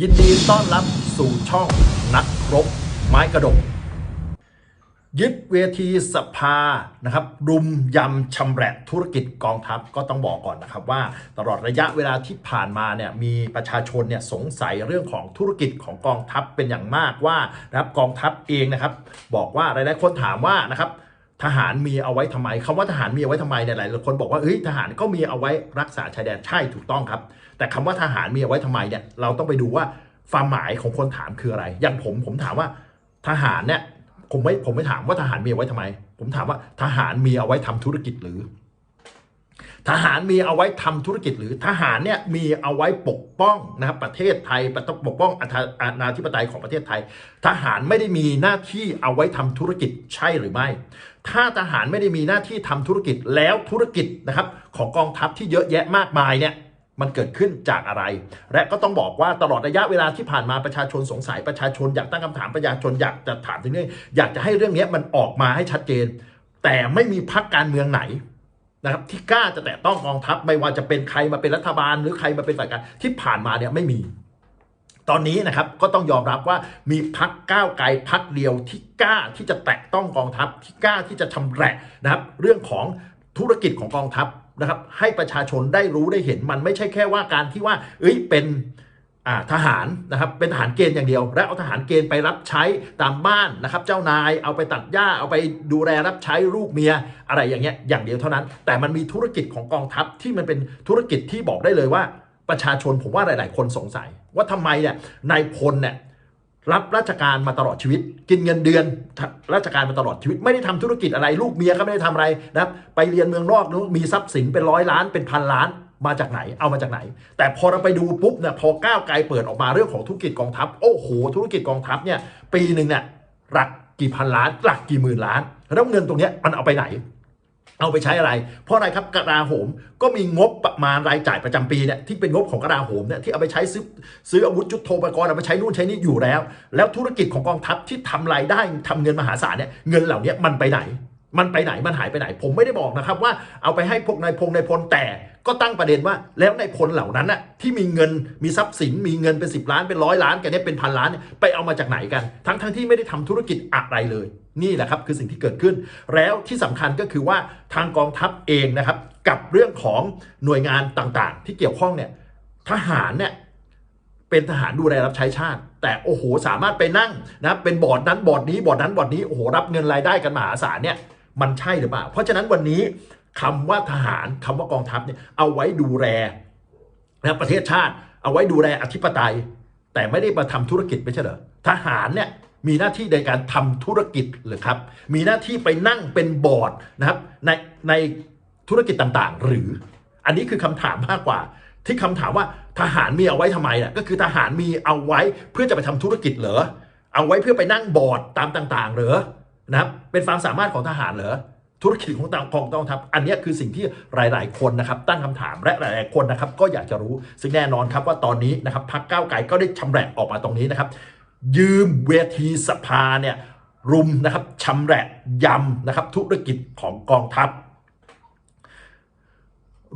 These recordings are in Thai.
ยินดีต้อนรับสู่ช่องนักรบไม้กระดก ยึดเวทีสภานะครับ รุมยำชำแหละธุรกิจกองทัพก็ต้องบอกก่อนนะครับว่าตลอดระยะเวลาที่ผ่านมาเนี่ยมีประชาชนเนี่ยสงสัยเรื่องของธุรกิจของกองทัพเป็นอย่างมากว่านะครับกองทัพเองนะครับ บอกว่าหลายๆคนถามว่านะครับ ทหารมีเอาไว้ทำไมคำว่าทหารมีเอาไว้ทำไมเนี่ยหลายคนบอกว่าเฮ้ยทหารก็มีเอาไว้รักษาชายแดนใช่ถูกต้องครับ แต่คำว่าทหารมีเอาไว้ทำไมเนี่ยเราต้องไปดูว่าความหมายของคนถามคืออะไร อย่างผมผมถามว่าทหารเนี่ยผมไม่ผมไม่ถามว่าทหารมีเอาไว้ทำไม ผมถามว่าทหารมีเอาไว้ทำธุรกิจหรือ ทหารมีเอาไว้ทำธุรกิจหรือทหารเนี่ยมีเอาไว้ปกป้องนะครับประเทศไทยปกป้องอาณาธิปไตยของประเทศไทย ทหารไม่ได้มีหน้าที่เอาไว้ทำธุรกิจใช่หรือไม่ ถ้าทหารไม่ได้มีหน้าที่ทำธุรกิจแล้วธุรกิจนะครับของกองทัพที่เยอะแยะมากมายเนี่ยมันเกิดขึ้นจากอะไร และก็ต้องบอกว่าตลอดระยะเวลาที่ผ่านมาประชาชนสงสัยประชาชนอยากตั้งคำถามประชาชนอยากจะถามถึงเรื่องอยากจะให้เรื่องนี้มันออกมาให้ชัดเจน แต่ไม่มีพรรคการเมืองไหน นะครับที่กล้าจะแตะต้องกองทัพไม่ว่าจะเป็นใครมาเป็นรัฐบาลหรือใครมาเป็นฝ่ายการที่ผ่านมาเนี่ยไม่มี ตอนนี้นะครับก็ต้องยอมรับว่ามีพักก้าวไกลพักเดียวที่กล้าที่จะแตะต้องกองทัพ ที่กล้าที่จะชำแหละนะครับเรื่องของธุรกิจของกองทัพนะครับให้ประชาชนได้รู้ได้เห็นมันไม่ใช่แค่ว่าการที่ว่า เอ้ยเป็น ทหารนะครับเป็นทหารเกณฑ์อย่างเดียว และเอาทหารเกณฑ์ไปรับใช้ตามบ้านนะครับเจ้านายเอาไปตัดหญ้าเอาไปดูแลรับใช้ลูกเมียอะไรอย่างเงี้ยอย่างเดียวเท่านั้น แต่มันมีธุรกิจของกองทัพที่มันเป็นธุรกิจที่บอกได้เลยว่า ประชาชนผมว่าหลาย ๆ คนสงสัย ว่าทำไมเนี่ยนายพลเนี่ยรับราชการมาตลอดชีวิต กินเงินเดือน ราชการมาตลอดชีวิต ไม่ได้ทำธุรกิจอะไรลูกเมียก็ไม่ได้ทำอะไรนะครับไปเรียนเมืองนอกนู้นมีทรัพย์สินเป็นร้อยล้านเป็นพันล้าน มาจากไหน เอามาจากไหน แต่พอเราไปดูปุ๊บเนี่ยพอก้าวไกลเปิดออกมาเรื่องของธุรกิจกองทัพ โอ้โห ธุรกิจกองทัพเนี่ยปีหนึ่งเนี่ยหลักกี่พันล้าน หลักกี่หมื่นล้าน แล้วเงินตรงเนี้ยมันเอาไปไหน เอาไปใช้อะไร เพราะอะไรครับกระดาโหมก็มีงบประมาณรายจ่ายประจำปีเนี่ยที่เป็นงบของกระดาโหมเนี่ยที่เอาไปใช้ซื้อซื้ออาวุธจุดโทปกรณ์เอาไปใช้นู่นใช้นี่อยู่แล้ว แล้วธุรกิจของกองทัพที่ทำรายได้ทำเงินมหาศาลเนี่ยเงินเหล่านี้มันไปไหน มันไปไหนมันหายไปไหน ผมไม่ได้บอกนะครับว่าเอาไปให้พวกนายพงนายพลแต่ก็ตั้งประเด็นว่าแล้วนายพลเหล่านั้นน่ะที่มีเงินมีทรัพย์สิน มีเงินเป็น 10 ล้านเป็นร้อยล้านกันเนี่ยเป็นพันล้านไปเอามาจากไหนกัน ทั้งทั้งที่ไม่ได้ทำธุรกิจอะไรเลย นี่แหละครับคือสิ่งที่เกิดขึ้น แล้วที่สำคัญก็คือว่าทางกองทัพเองนะครับ กับเรื่องของหน่วยงานต่างๆ ที่เกี่ยวข้องเนี่ยทหารเนี่ยเป็นทหารดูแลรับใช้ชาติ แต่โอ้โหสามารถไปนั่งนะเป็นบอร์ดนั้นบอร์ดนี้บอร์ดนั้นบอร์ดนี้โอ้โหรับเงินรายได้กันมหาศาลเนี่ย มันใช่หรือเปล่า เพราะฉะนั้นวันนี้คำว่าทหารคำว่ากองทัพเนี่ยเอาไว้ดูแลนะประเทศชาติ เอาไว้ดูแลอธิปไตย แต่ไม่ได้มาทำธุรกิจไม่ใช่เหรอทหารเนี่ยมีหน้าที่ในการทำธุรกิจหรือครับ มีหน้าที่ไปนั่งเป็นบอร์ดนะครับในในธุรกิจต่างๆ หรือ อันนี้คือคำถามมากกว่า ที่คำถามว่าทหารมีเอาไว้ทำไมน่ะก็คือทหารมีเอาไว้เพื่อจะไปทำธุรกิจเหรอเอาไว้เพื่อไปนั่งบอร์ดตามต่าง ๆ เหรอ นะครับเป็นความสามารถของทหารเหรอธุรกิจของต่างกองกองทัพอันนี้คือสิ่งที่หลาย ๆ คนนะครับตั้งคำถามและหลาย ๆ คนนะครับก็อยากจะรู้ซึ่งแน่นอนครับว่าตอนนี้นะครับพักก้าวไกลก็ได้ชำแหละออกมาตรงนี้นะครับ ยืมเวทีสภาเนี่ยรุมนะครับชำแหละยำนะครับธุรกิจของกองทัพ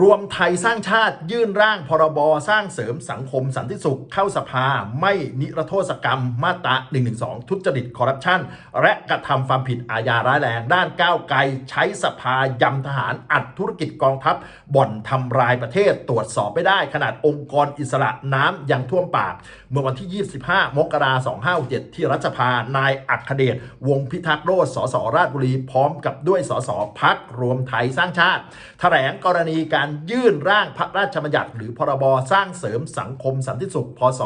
รวมไทยสร้างชาติยื่นร่างพรบสร้างเสริมสังคมสันติสุขเข้าสภา ไม่นิรโทษกรรม มาตรา 112 ทุจริตคอร์รัปชัน และกระทำความผิดอาญาร้ายแรง ด้านก้าวไกล ใช้สภายำทหารอัดธุรกิจกองทัพ บ่อนทำลายประเทศตรวจสอบไม่ได้ ขนาดองค์กรอิสระน้ำยังท่วมปาก เมื่อวันที่ 25 มกราคม 2567 ที่รัฐสภานายอัคเดชวงพิทักษ์โรจน์สสราชบุรีพร้อมกับด้วยสสพักรวมไทยสร้างชาติแถลงกรณีการยื่นร่างพระราชบัญญัติ หรือพรบสร้างเสริมสังคมสันติสุขพศ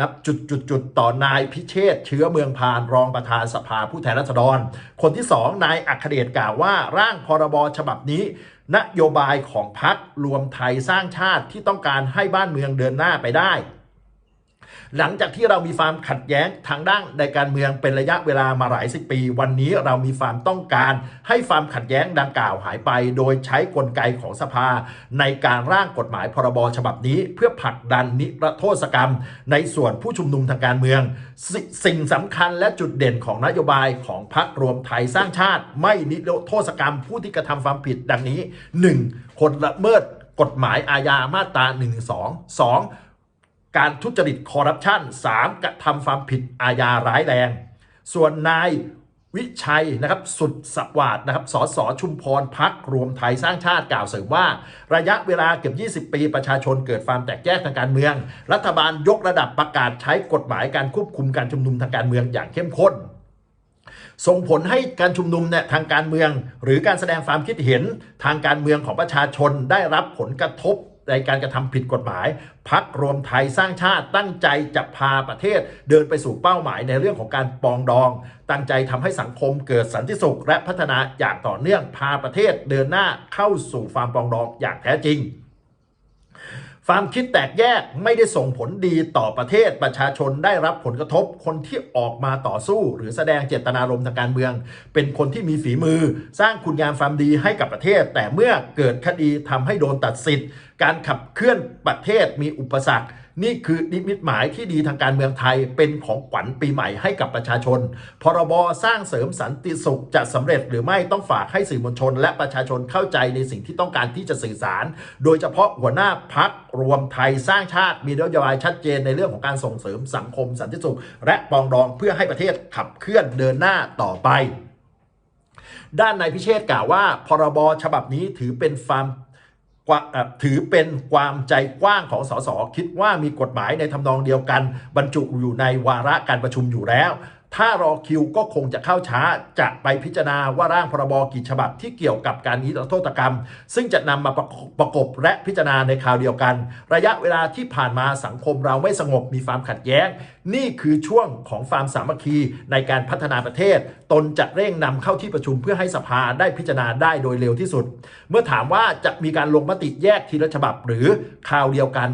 นับจุดจุดจุดต่อนายพิเชษเชื้อเมืองพานรองประธานสภาผู้แทนราษฎร คนที่สองนายอัครเดชกล่าวว่า ร่างพรบฉบับนี้ นโยบายของพักรวมไทยสร้างชาติที่ต้องการให้บ้านเมืองเดินหน้าไปได้ หลังจากที่เรามีความขัดแย้งทางด้านในการเมืองเป็นระยะเวลามาหลายสิบปี วันนี้เรามีความต้องการ ให้ความขัดแย้งดังกล่าวหายไป โดยใช้กลไกของสภา ในการร่างกฎหมายพรบฉบับนี้ เพื่อผลักดันนิรโทษกรรม ในส่วนผู้ชุมนุมทางการเมืองสสิ่งสำคัญและจุดเด่นของนโยบายของพรรครวมไทยสร้างชาติ ไม่นิรโทษกรรม ผู้ที่กระทำความผิดดังนี้ 1. คนละเมิดกฎหมายอาญามาตรา1 2 2 การทุจริตคอร์รัปชัน 3. กระทำความผิดอาญาร้ายแรง ส่วนนายวิชัยนะครับสุดสวัสดนะครับสสชุมพรพักรวมไทยสร้างชาติกล่าวเสริมว่า ระยะเวลาเกือบ20 ปีประชาชนเกิดความแตกแยกทางการเมือง รัฐบาลยกระดับประกาศใช้กฎหมายการควบคุมการชุมนุมทางการเมืองอย่างเข้มข้น ส่งผลให้การชุมนุมเนี่ยทางการเมือง หรือการแสดงความคิดเห็นทางการเมืองของประชาชนได้รับผลกระทบ ในการกระทำผิดกฎหมาย พักรวมไทยสร้างชาติตั้งใจจะพาประเทศ เดินไปสู่เป้าหมายในเรื่องของการปองดอง ตั้งใจทำให้สังคมเกิดสันติสุข และพัฒนาอย่างต่อเนื่องพาประเทศเดินหน้าเข้าสู่ความปองดองอย่างแท้จริงความคิดแตกแยกไม่ได้ส่งผลดีต่อประเทศประชาชนได้รับผลกระทบ คนที่ออกมาต่อสู้ หรือแสดงเจตนารมณ์ทางการเมือง เป็นคนที่มีฝีมือ สร้างคุณงามความดีให้กับประเทศ แต่เมื่อเกิดคดีทำให้โดนตัดสิทธิ์การขับเคลื่อนประเทศมีอุปสรรค นี่คือนิมิตหมายที่ดีทางการเมืองไทยเป็นของขวัญปีใหม่ให้กับประชาชน พรบสร้างเสริมสันติสุขจะสำเร็จหรือไม่ต้องฝากให้สื่อมวลชน และประชาชนเข้าใจในสิ่งที่ต้องการที่จะสื่อสาร โดยเฉพาะหัวหน้าพักรวมไทยสร้างชาติมีนโยบายชัดเจนในเรื่องของการส่งเสริมสังคมสันติสุข และปองดองเพื่อให้ประเทศขับเคลื่อนเดินหน้าต่อไปด้านนายพิเชษกล่าวว่า พรบฉบับนี้ถือเป็นฟาร์มกว่าเอ่อ ถือเป็นความใจกว้างของสสคิดว่ามีกฎหมายในทำนองเดียวกัน บรรจุอยู่ในวาระการประชุมอยู่แล้ว ถ้ารอคิวก็คงจะเข้าช้า จะไปพิจารณาว่าร่างพรบกี่ฉบับที่เกี่ยวกับการนิรโทษกรรม ซึ่งจะนำมาประประกบและพิจารณาในคราวเดียวกัน ระยะเวลาที่ผ่านมาสังคมเราไม่สงบมีความขัดแย้ง นี่คือช่วงของความสามัคคีในการพัฒนาประเทศ ตนจะเร่งนำเข้าที่ประชุมเพื่อให้สภาได้พิจารณาได้โดยเร็วที่สุด เมื่อถามว่าจะมีการลงมติแยกทีละฉบับหรือคราวเดียวกัน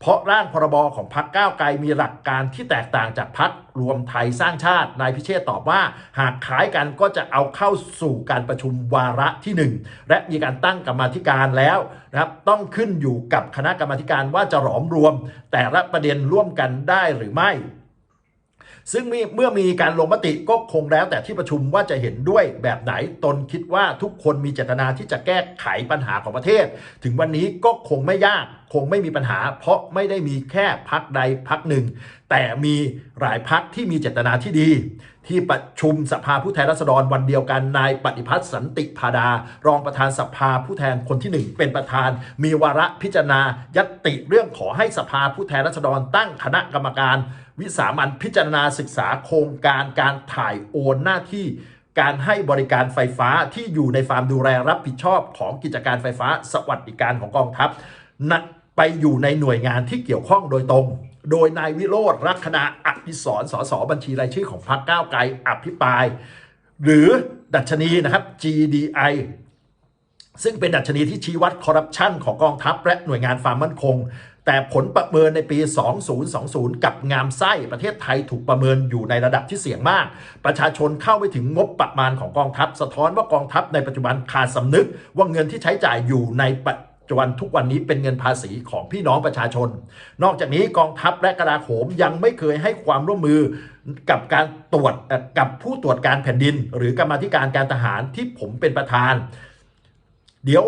เพราะร่างพรบของพรรคก้าวไกลมีหลักการที่แตกต่างจากพรรครวมไทยสร้างชาตินายพิเชษตอบว่า หากขายกันก็จะเอาเข้าสู่การประชุมวาระที่ 1 และมีการตั้งกรรมธิการแล้วนะครับต้องขึ้นอยู่กับคณะกรรมธิการว่าจะหลอมรวม แต่ละประเด็นร่วมกันได้หรือไม่ ซึ่งมีเมื่อมีการลงมติก็คงแล้วแต่ที่ประชุมว่าจะเห็นด้วยแบบไหนตนคิดว่าทุกคนมีเจตนาที่จะแก้ไขปัญหาของประเทศ ถึงวันนี้ก็คงไม่ยากคงไม่มีปัญหา เพราะไม่ได้มีแค่พักใดพักหนึ่ง แต่มีหลายพักที่มีเจตนาที่ดี ที่ประชุมสภาผู้แทนราษฎรวันเดียวกันนายปฏิพัฒน์สันติพาดา รองประธานสภาผู้แทนคนที่หนึ่งเป็นประธาน มีวาระพิจารณายัตติเรื่องขอให้สภาผู้แทนราษฎรตั้งคณะกรรมการ วิสามันพิจารณาศึกษาโครงการการถ่ายโอนหน้าที่การให้บริการไฟฟ้าที่อยู่ในความดูแลรับผิดชอบของกิจการไฟฟ้า สวัสดิการของกองทัพนะไปอยู่ในหน่วยงานที่เกี่ยวข้องโดยตรง โดยนายวิโรธรักษณะอภิสรสสบัญชีรายชื่อของพรรคก้าวไกลอภิปราย หรือดัชนีนะครับ GDI ซึ่งเป็นดัชนีที่ชี้วัดคอร์รัปชันของกองทัพและหน่วยงานความมั่นคง แต่ผลประเมินในปี 2020 กับงามไส้ประเทศไทยถูกประเมินอยู่ในระดับที่เสี่ยงมาก ประชาชนเข้าไม่ถึงงบประมาณของกองทัพ สะท้อนว่ากองทัพในปัจจุบันขาดสำนึก ว่าเงินที่ใช้จ่ายอยู่ในปัจจุบันทุกวันนี้เป็นเงินภาษีของพี่น้องประชาชน นอกจากนี้กองทัพและกระลาโหมยังไม่เคยให้ความร่วมมือกับการตรวจกับผู้ตรวจการแผ่นดิน หรือกรรมธิการการทหารที่ผมเป็นประธาน เดี๋ยว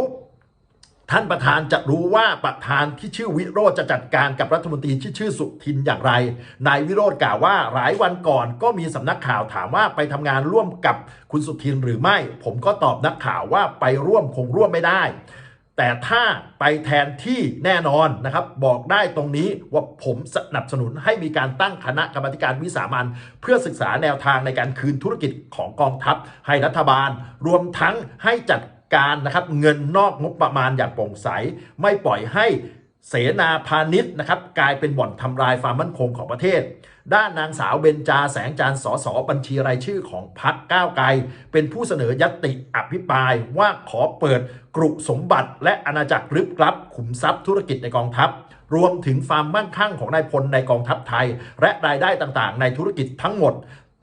ท่านประธานจะรู้ว่าประธานที่ชื่อวิโรจน์จะจัดการกับรัฐมนตรีที่ชื่อสุทินอย่างไร นายวิโรจน์กล่าวว่าหลายวันก่อนก็มีสำนักข่าวถามว่าไปทำงานร่วมกับคุณสุทินหรือไม่ ผมก็ตอบนักข่าวว่าไปร่วมคงร่วมไม่ได้ แต่ถ้าไปแทนที่แน่นอนนะครับ บอกได้ตรงนี้ว่าผมสนับสนุนให้มีการตั้งคณะกรรมการวิสามันเพื่อศึกษาแนวทางในการคืนธุรกิจของกองทัพให้รัฐบาล รวมทั้งให้จัด การนะครับเงินนอกงบประมาณอย่างโปร่งใส ไม่ปล่อยให้เสนาพาณิชย์นะครับกลายเป็นบ่อนทำลายความมั่นคงของประเทศ ด้านนางสาวเบญจาแสงจานทร์สสบัญชีรายชื่อของพรรคก้าวไกล เป็นผู้เสนอยัตติอภิปรายว่าขอเปิดกรุสมบัติ และอาณาจักรลึกลับ ขุมทรัพย์ธุรกิจในกองทัพ รวมถึงความมั่งคั่งของนายพลในกองทัพไทย และรายได้ต่างๆ ในธุรกิจทั้งหมด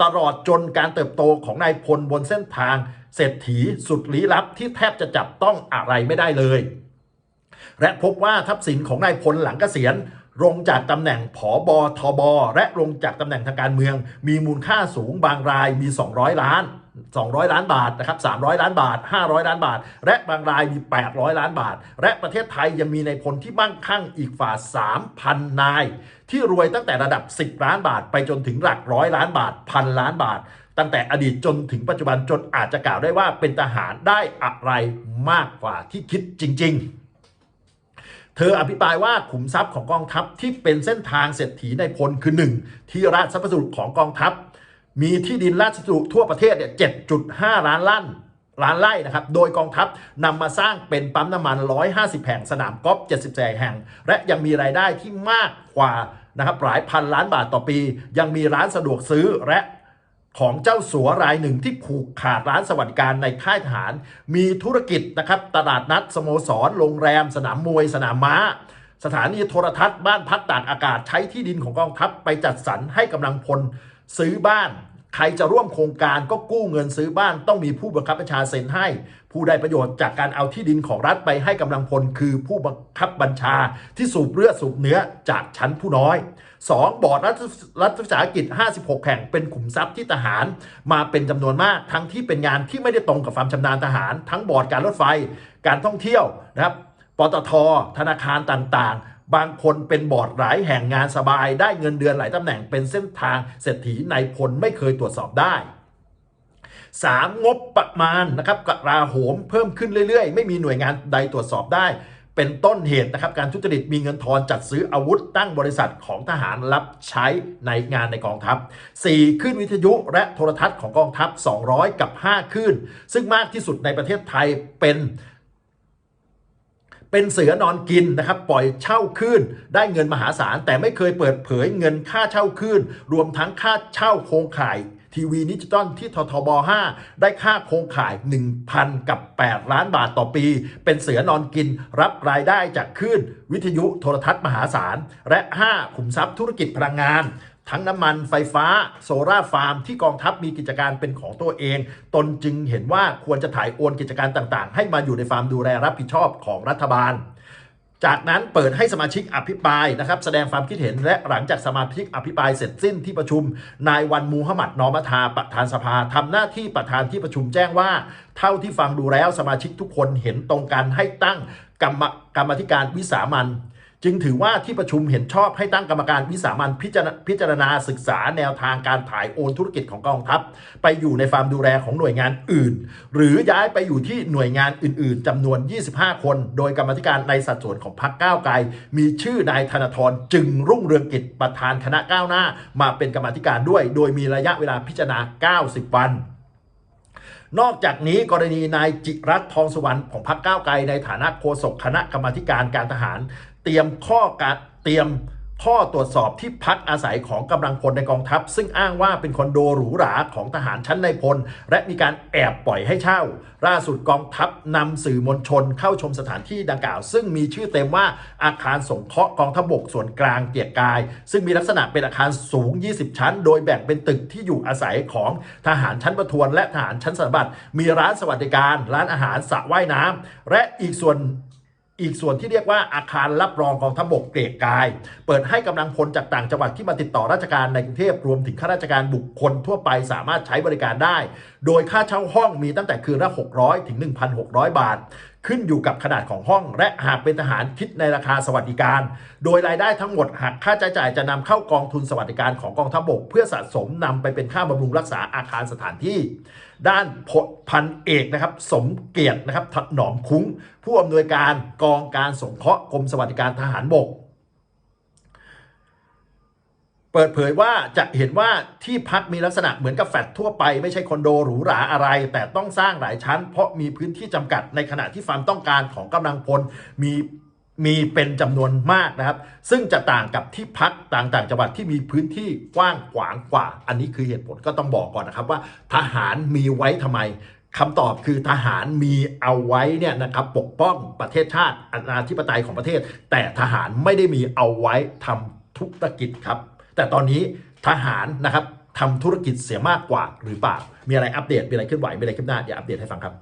ตลอดจนการเติบโตของนายพลบนเส้นทางเศรษฐีสุดลี้ลับที่แทบจะจับต้องอะไรไม่ได้เลย และพบว่าทรัพย์สินของนายพลหลังเกษียณลงจากตำแหน่งผอบอทบและลงจากตำแหน่งทางการเมือง มีมูลค่าสูงบางรายมี 200 ล้าน 200 ล้านบาทนะครับ300 ล้านบาท 500 ล้านบาท และบางรายมี 800 ล้านบาท และประเทศไทยยังมีในพลที่มั่งคั่งอีกฝ่า 3,000 นาย ที่รวยตั้งแต่ระดับ 10 ล้านบาท ไปจนถึงหลักร้อยล้านบาทพันล้านบาท ตั้งแต่อดีตจนถึงปัจจุบันจนอาจจะกล่าวได้ว่าเป็นทหารได้อะไรมากกว่าที่คิดจริง ๆ เธออภิปรายว่าขุมทรัพย์ของกองทัพที่เป็นเส้นทางเศรษฐีในพลคือ 1 ที่ราชสรุของกองทัพ มีที่ดินราชสุทั่วประเทศเนี่ย7.5 ล้านล้าน ล้านไร่นะครับ โดยกองทัพนำมาสร้างเป็นปั๊มน้ำมัน 150 แห่ง สนามกอล์ฟ70แห่ง และยังมีรายได้ที่มากกว่านะครับหลายพันล้านบาทต่อปี ยังมีร้านสะดวกซื้อและของเจ้าสัวรายหนึ่งที่ผูกขาดร้านสวัสดิการในค่ายทหาร มีธุรกิจนะครับตลาดนัดสโมสร โรงแรม สนามมวย สนามม้า สถานีโทรทัศน์บ้านพักตากอากาศใช้ที่ดินของกองทัพไปจัดสรรให้กำลังพลซื้อบ้าน ใครจะร่วมโครงการก็กู้เงินซื้อบ้านต้องมีผู้บังคับบัญชาเซ็นให้ ผู้ได้ประโยชน์จากการเอาที่ดินของรัฐไปให้กำลังพลคือผู้บังคับบัญชาที่สูบเลือดสูบเนื้อจากชั้นผู้น้อย 2. บอร์ดรัฐรัฐวิสาหกิจ 56 แห่งเป็นขุมทรัพย์ที่ทหาร มาเป็นจำนวนมากทั้งที่เป็นงานที่ไม่ได้ตรงกับความชำนาญทหาร ทั้งบอร์ดการรถไฟ การท่องเที่ยวนะครับปตทธนาคารต่างๆ บางคนเป็นบอร์ดหลายแห่งงานสบาย ได้เงินเดือนหลายตำแหน่งเป็นเส้นทางเศรษฐีในพลไม่เคยตรวจสอบได้ 3. งบประมาณนะครับกราโหมเพิ่มขึ้นเรื่อยๆ ไม่มีหน่วยงานใดตรวจสอบได้ เป็นต้นเหตุนะครับการทุจริตมีเงินทอนจัดซื้ออาวุธตั้งบริษัทของทหารรับใช้ในงานในกองทัพ 4. ขึ้นวิทยุและโทรทัศน์ของกองทัพ 200 กับ 5 ขึ้น ซึ่งมากที่สุดในประเทศไทยเป็น เป็นเสือนอนกินนะครับปล่อยเช่าคืนได้เงินมหาศาล แต่ไม่เคยเปิดเผยเงินค่าเช่าคืนรวมทั้งค่าเช่าโครงข่ายทีวีดิจิตอลที่ททบ 5 ได้ค่าโครงข่าย 1,000 กับ 8 ล้านบาทต่อปี เป็นเสือนอนกินรับรายได้จากคลื่นวิทยุโทรทัศน์มหาศาล และ 5 ขุมทรัพย์ธุรกิจพลังงาน ทั้งน้ำมันไฟฟ้าโซลาร์ฟาร์มที่กองทัพมีกิจการเป็นของตัวเอง ตนจึงเห็นว่าควรจะถ่ายโอนกิจการต่างๆ ให้มาอยู่ในฟาร์มดูแลรับผิดชอบของรัฐบาล จากนั้นเปิดให้สมาชิกอภิปรายนะครับ แสดงความคิดเห็นและหลังจากสมาชิกอภิปรายเสร็จสิ้นที่ประชุม นายวันมูฮัมหมัดนอมทาประธานสภาทำหน้าที่ประธานที่ประชุมแจ้งว่า เท่าที่ฟังดูแล้วสมาชิกทุกคนเห็นตรงกันให้ตั้งกรรมกรรมธิการวิสามัน จึงถือว่าที่ประชุมเห็นชอบให้ตั้งกรรมการวิสามันพิจารณาพิจารณาศึกษาแนวทางการถ่ายโอนธุรกิจของกองทัพ ไปอยู่ในฟาร์มดูแลของหน่วยงานอื่น หรือย้ายไปอยู่ที่หน่วยงานอื่น ๆจำนวน 25 คน โดยกรรมธิการในสัดส่วนของพรรคก้าวไกล มีชื่อนายธนาธรจึงรุ่งเรืองกิจประธานคณะก้าวหน้า มาเป็นกรรมธิการด้วย โดยมีระยะเวลาพิจารณา 90 วันนอกจากนี้กรณีนายจิรัตน์ทองสุวรรณของพรรคก้าวไกลในฐานะโฆษกคณะกรรมาการการทหาร เตรียมข้อการเตรียมข้อตรวจสอบที่พักอาศัยของกำลังพลในกองทัพ ซึ่งอ้างว่าเป็นคอนโดหรูหราของทหารชั้นในพล และมีการแอบปล่อยให้เช่า ล่าสุดกองทัพนำสื่อมวลชนเข้าชมสถานที่ดังกล่าว ซึ่งมีชื่อเต็มว่าอาคารสงเคราะห์กองทัพบกส่วนกลางเกียรกาย ซึ่งมีลักษณะเป็นอาคารสูง 20 ชั้น โดยแบ่งเป็นตึกที่อยู่อาศัยของทหารชั้นประทวน และทหารชั้นสันบัตมีร้านสวัสดิการ ร้านอาหารสระว่ายน้ำและอีกส่วน อีกส่วนที่เรียกว่าอาคารรับรองกองทัพบกเกรดกาย เปิดให้กำลังพลจากต่างจังหวัดที่มาติดต่อราชการในกรุงเทพรวมถึงข้าราชการบุคคลทั่วไปสามารถใช้บริการได้ โดยค่าเช่าห้องมีตั้งแต่คืนละ 600 ถึง 1,600 บาท ขึ้นอยู่กับขนาดของห้อง และหากเป็นทหารคิดในราคาสวัสดิการ โดยรายได้ทั้งหมดหากค่าใช้จ่ายจะนำเข้ากองทุนสวัสดิการของกองทัพบก เพื่อสะสมนำไปเป็นค่าบำรุงรักษาอาคารสถานที่ ด้านพลพันเอกนะครับสมเกียรตินะครับถนอมคุ้ง ผู้อำนวยการกองการสงเคราะห์กรมสวัสดิการทหารบก เปิดเผยว่าจะเห็นว่าที่พักมีลักษณะเหมือนกับแฟลตทั่วไปไม่ใช่คอนโดหรูหราอะไร แต่ต้องสร้างหลายชั้น เพราะมีพื้นที่จำกัดในขณะที่ความต้องการของกำลังพลมีมีเป็นจำนวนมากนะครับ ซึ่งจะต่างกับที่พักต่างๆจังหวัดที่มีพื้นที่กว้างขวางกว่า อันนี้คือเหตุผลก็ต้องบอกก่อนนะครับว่า ทหารมีไว้ทำไมคำตอบคือทหารมีเอาไว้เนี่ยนะครับปกป้องประเทศชาติอนาธิปไตยของประเทศ แต่ทหารไม่ได้มีเอาไว้ทำธุรกิจครับ แต่ตอนนี้ทหารนะครับทำธุรกิจเสียมากกว่าหรือเปล่า มีอะไรอัปเดต มีอะไรเคลื่อนไหว มีอะไรขึ้นหน้า เดี๋ยวอัปเดตให้ฟังครับ